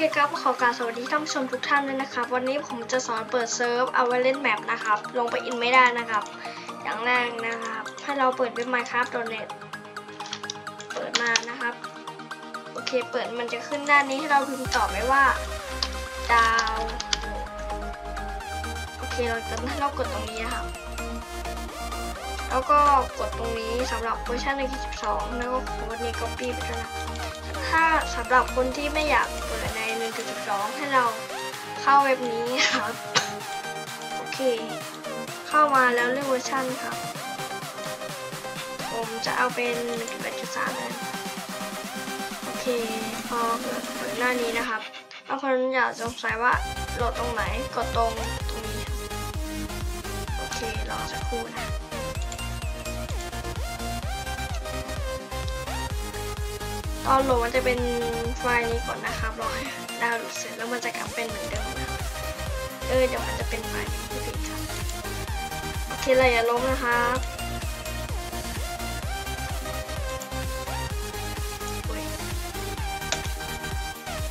เคครับขอกราบสวัสดีท่านผู้ชมทุกท่านเลยนะครับ วันนี้ผมจะสอนเปิดเซิร์ฟเอาไว้เล่นแมปนะครับ ลงไปอินไม่ได้นะครับ อย่างแรกนะครับ ให้เราเปิดเว็บ minecraft.net เปิดมานะครับ โอเค เปิดมันจะขึ้นด้านนี้ให้เราพิมพ์ตอบไว้ว่า ดาว โอเค เราจะให้เรากดตรงนี้นะครับ แล้วก็กดตรงนี้สำหรับเวอร์ชัน1.12แล้วก็โค้ดนี้ copy ไปด้วยนะถ้าสำหรับคนที่ไม่อยากเปิดใน 2 ให้เราเข้าเว็บนี้ครับ โอเค เข้ามาแล้วเลือกเวอร์ชันครับ ผมจะเอาเป็น1.8.3เลยโอเค พอเปิดหน้านี้นะครับบางคนอยากสงสัยว่าโหลดตรงไหน กดตรงตรงนี้ โอเค รอสักครู่นะ ตอนโหลดมันจะเป็นไฟล์นี้ก่อนนะครับรอให้ดาวน์โหลดเสร็จแล้วมันจะกลับเป็นเหมือนเดิมนะครับเออเดี๋ยวมันจะเป็นไฟล์นี้ที่ผิดครับโอเคเราอย่าล้มนะครับอุ๊ย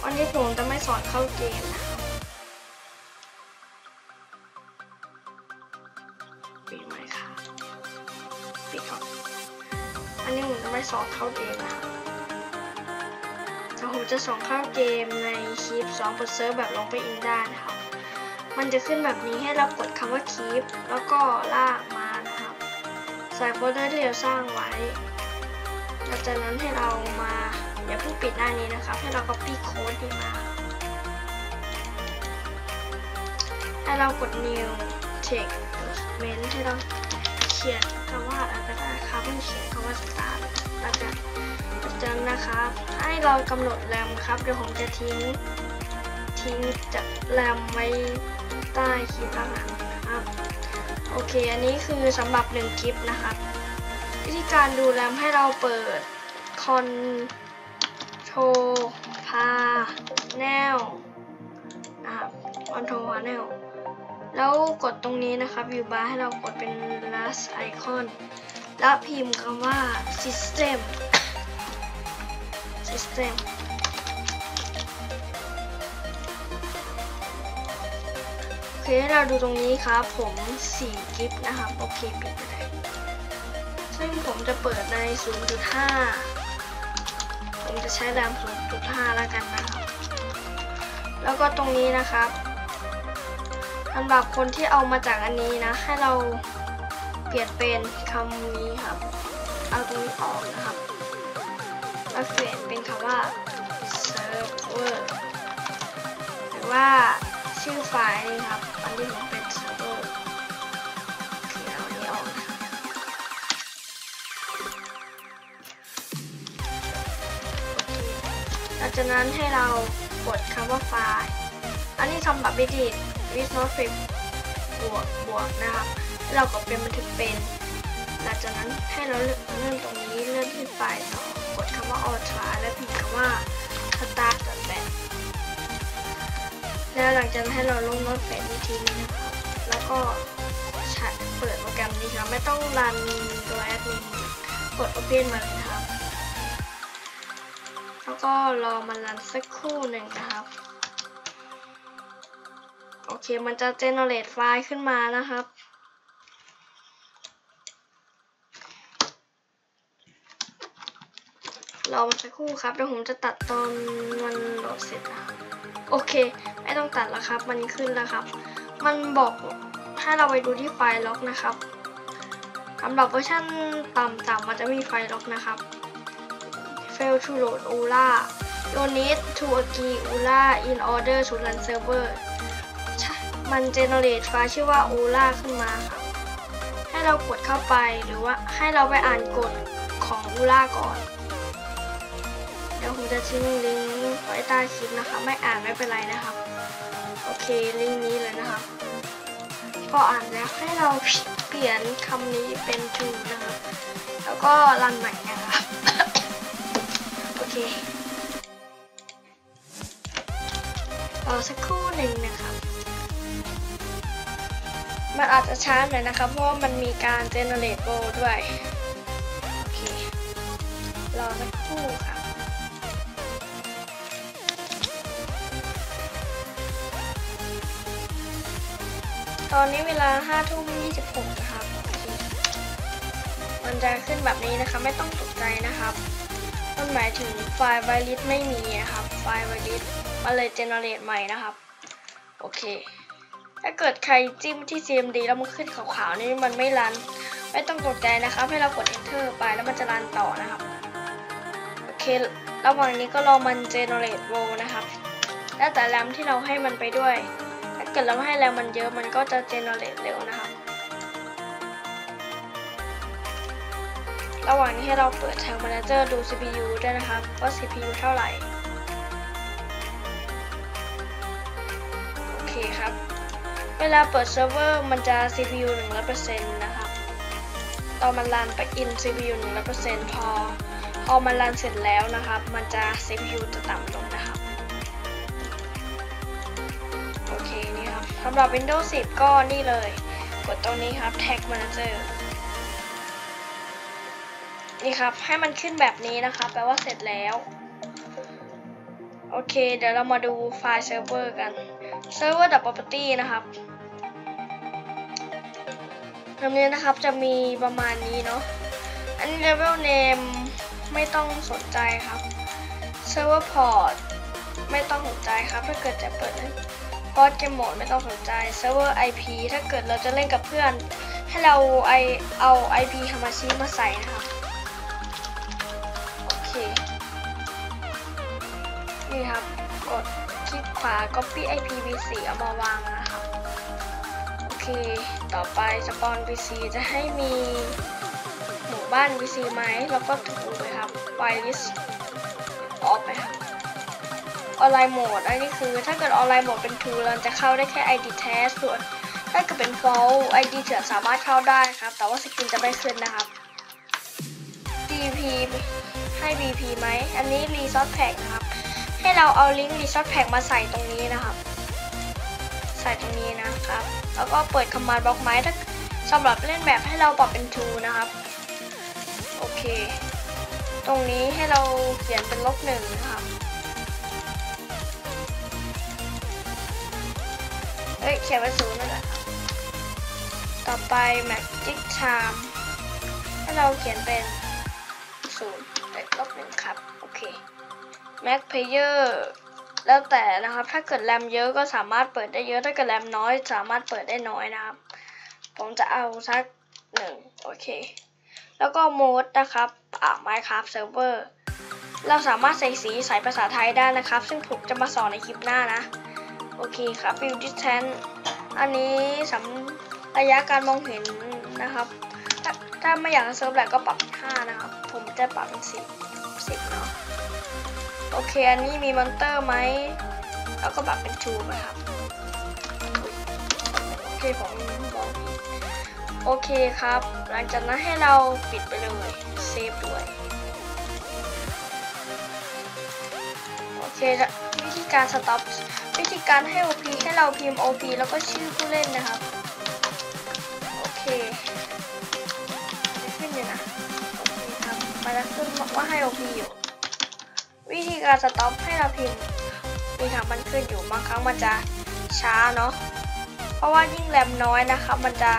วันนี้ผมจะไม่สอนเข้าเกมนะปิดไหมครับปิดก่อนอันนี้ผมจะไม่สอนเข้าเกมนะครับ ผมจะส่งเข้าเกมในคลิป2เปิดเซิร์ฟแบบลงไปอินได้นะครับ มันจะขึ้นแบบนี้ให้เรากดคำว่าคลิป แล้วก็ลากมานะครับ ใส่โฟลเดอร์ที่เราสร้างไว้หลังจากนั้นให้เรามาอย่าเพิ่งปิดหน้านี้นะครับ ให้เรา copy โค้ดนี้มา ให้เรากด new text document ให้เราเขียนคำว่าอะไรก็ได้ครับไม่เขียนคำว่า start นะครับ ให้เรากำหนดแรมครับ เดี๋ยวผมจะทิ้ง ทิ้งจะแรมไว้ใต้คลิปแล้วนะครับ โอเค อันนี้คือสำหรับหนึ่งคลิปนะครับ วิธีการดูแรมให้เราเปิดคอนโทรพาแนลนะครับคอนโทรพาแนลแล้วกดตรงนี้นะครับ view bar ให้เรากดเป็น last icon แล้วพิมพ์คำว่า system system โอเคเราดูตรงนี้ครับ ผม4กิฟนะครับ โอเคปิดไปเลยซึ่งผมจะเปิดใน 0.5 ผมจะใช้แรม0.5 แล้วกันนะครับ แล้วก็ตรงนี้นะครับสำหรับคนที่เอามาจากอันนี้นะ ให้เราเปลี่ยนเป็นคำนี้ครับ เอาตรงนี้ออกนะครับ แล้วเปลี่ยนเป็นคำว่า server หรือว่าชื่อไฟล์นี่ครับ อันนี้ผมเป็น server คือเอาอันนี้ออกนะครับโอเคหลังจากนั้นให้เรากดคำว่าไฟล์ อันนี้ทำแบบวิธี with not f i บวกบวกนะครับให้เรากดเป็นบันทึกเป็น หลังจากนั้นให้เราเลือกเลื่อนตรงนี้ นที่ไฟล์ต่อกดคำว่า ultra และพิมพ์คำว่า start กับแบบแล้วหลังจากนั้นให้เราลงโน้ตเป็นวิธีนี้นะครับ แล้วก็เปิดโปรแกรมนี้ครับ ไม่ต้องรันโดยแอดมินกด open มาเลยครับ แล้วก็รอมันรันสักครู่หนึ่งนะครับ โอเค มันจะ generate ไฟล์ขึ้นมานะครับ รอมาสักครู่ครับเดี๋ยวผมจะตัดตอนมันโหลดเสร็จนะโอเค ไม่ต้องตัดแล้วครับ มันขึ้นแล้วครับ มันบอกให้เราไปดูที่ไฟล์ล็อกนะครับสำหรับเวอร์ชันต่ำๆมันจะมีไฟล์ล็อกนะครับ fail to load ULA you need to agree ULA in order to run server มัน generate ไฟล์ชื่อว่า ULA ขึ้นมาครับให้เรากดเข้าไปหรือว่าให้เราไปอ่านกฎของ ULA ก่อน เดี๋ยวผมจะทิ้งลิงก์ไว้ใต้คลิปนะคะ ไม่อ่านไม่เป็นไรนะครับ โอเคลิงก์นี้เลยนะครับพออ่านแล้วให้เราเปลี่ยนคำนี้เป็น to นะครับ แล้วก็รันใหม่นะครับ โอเครอสักครู่หนึ่งนะครับ มันอาจจะช้าหน่อยนะครับ เพราะมันมีการ generate row ด้วย โอเค รอสักครู่ครั ตอนนี้เวลา5ทุ่ม26นะครับมันจะขึ้นแบบนี้นะครับไม่ต้องตกใจนะครับ มันหมายถึงไฟล์ไวริสไม่มีนะครับ ไฟล์ไวริสมันเลยเจเนเรตใหม่นะครับ โอเค ถ้าเกิดใครจิ้มที่ CMD แล้วมันขึ้นขาวๆนี่มันไม่รัน ไม่ต้องตกใจนะครับ ให้เรากด enter ไปแล้วมันจะรันต่อนะครับ โอเค ระหว่างนี้ก็รอมัน generate row นะครับ แล้วแต่แรมที่เราให้มันไปด้วย กิดเราให้แรมมันเยอะมันก็จะ generate เร็วนะครับระหว่างนี้ให้เราเปิดทาง manager ดู CPU ด้วยนะครับว่า CPU เท่าไหร่ โอเคครับ เวลาเปิดเซิร์ฟเวอร์มันจะ CPU 100%นะครับตอนมันรันไป in CPU 100%พอ พอมันรันเสร็จแล้วนะครับ มันจะ CPU จะต่ำลงำหรับ Windows 10 ก็นี่เลย กดตรงนี้ครับ Tag Manager นี่ครับ ให้มันขึ้นแบบนี้นะครับแปลว่าเสร็จแล้ว โอเค เดี๋ยวเรามาดูไฟล์เซิร์ฟเวอร์กันเซิร์ฟเวอร์ property นะครับตรงนี้นะครับจะมีประมาณนี้เนาะ อันนี้ level name ไม่ต้องสนใจครับ server port ไม่ต้องสนใจครับ ถ้าเกิดจะเปิด พอร์ตเกมโหมดไม่ต้องสนใจ server IP ถ้าเกิดเราจะเล่นกับเพื่อน ให้เราไอเอา IP ฮามาชิมาใส่นะครับโอเค นี่ครับ กดคลิกขวา copy IPv4 เอามาวางนะครับโอเค ต่อไปสปอน VC จะให้มีหมู่บ้าน VC ไหมแล้วก็ถูกเลยครับ wireless off ไปครับ ออนไลน์โหมดอันนี้คือ ถ้าเกิดออนไลน์โหมดเป็น True เราจะเข้าได้แค่ ID test ส่วน ถ้าเกิดเป็น false ID เถื่อนสามารถเข้าได้ครับ แต่ว่าสกินจะไม่ขึ้นนะครับ DP ให้ BP ไหม อันนี้ Resource Pack นะครับ ให้เราเอาลิงก์ Resource Pack มาใส่ตรงนี้นะครับ ใส่ตรงนี้นะครับ แล้วก็เปิด Command Block ไหมถ้าสำหรับเล่นแบบให้เราปรับเป็น True นะครับ โอเค ตรงนี้ให้เราเขียนเป็นลบหนึ่งนะครับ เอ้ยเขียนเป็นศูนย์นั่นแหละครับต่อไป Magic Charm ให้เราเขียนเป็นศูนย์แต่ลบหนึ่งครับ โอเค Mac Player แล้วแต่นะครับ ถ้าเกิดแรมเยอะก็สามารถเปิดได้เยอะ ถ้าเกิดแรมน้อย สามารถเปิดได้น้อยนะครับ ผมจะเอาสักหนึ่งโอเค แล้วก็โหมดนะครับอ่า Minecraft Server เราสามารถใส่สีใส่ภาษาไทยได้นะครับ ซึ่งผมจะมาสอนในคลิปหน้านะ โอเคครับ Build Distance อันนี้สำระยะการมองเห็นนะครับ ถ้าถ้าไม่อยากเซิร์ฟแหลกก็ปรับ5นะครับ ผมจะปรับเป็น10 10เนาะโอเค อันนี้มีมอนเตอร์ไหม แล้วก็ปรับเป็นชูนะครับ โอเคผมบอกผิดโอเคครับ หลังจากนั้นให้เราปิดไปเลยเซฟด้วยโอเคแล้ววิธีการสต็อป วิธีการให้ OP ให้เราพิมพ์ OP แล้วก็ชื่อผู้เล่นนะครับ โอเคขึ้นอยู่นะโอเคครับมันจะขึ้นว่าให้ OP อยู่ วิธีการสต็อปให้เราพิมพ์นี่ค่ะมันขึ้นอยู่บางครั้งมันจะช้าเนาะเพราะว่ายิ่งแรมน้อยนะคะมันจะ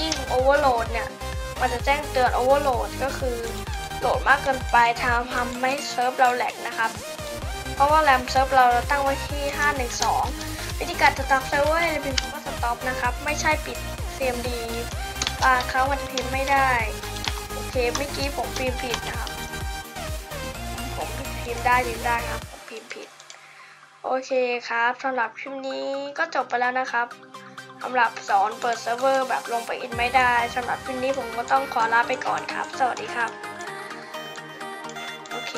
ยิ่งโอเวอร์โหลดเนี่ย มันจะแจ้งเตือนโอเวอร์โหลดก็คือโหลดมากเกินไปทำทำให้เซิร์ฟเราแหลกนะครับ เพราะว่าแรมเซิร์ฟเราตั้งไว้ที่ 512 วิธีการสต็อปเซิร์ฟเวอร์ให้พิมพ์คำว่าสต็อปนะครับ ไม่ใช่ปิด CMD บางครั้งมันจะพิมพ์ไม่ได้ โอเคเมื่อกี้ผมพิมพ์ผิดนะครับ ผมพิมพ์ได้พิมพ์ได้ครับ ผมพิมพ์ผิด โอเคครับสำหรับคลิปนี้ก็จบไปแล้วนะครับสำหรับสอนเปิดเซิร์ฟเวอร์แบบลงไปอินไม่ได้สำหรับคลิปนี้ผมก็ต้องขอลาไปก่อนครับ สวัสดีครับ โอเค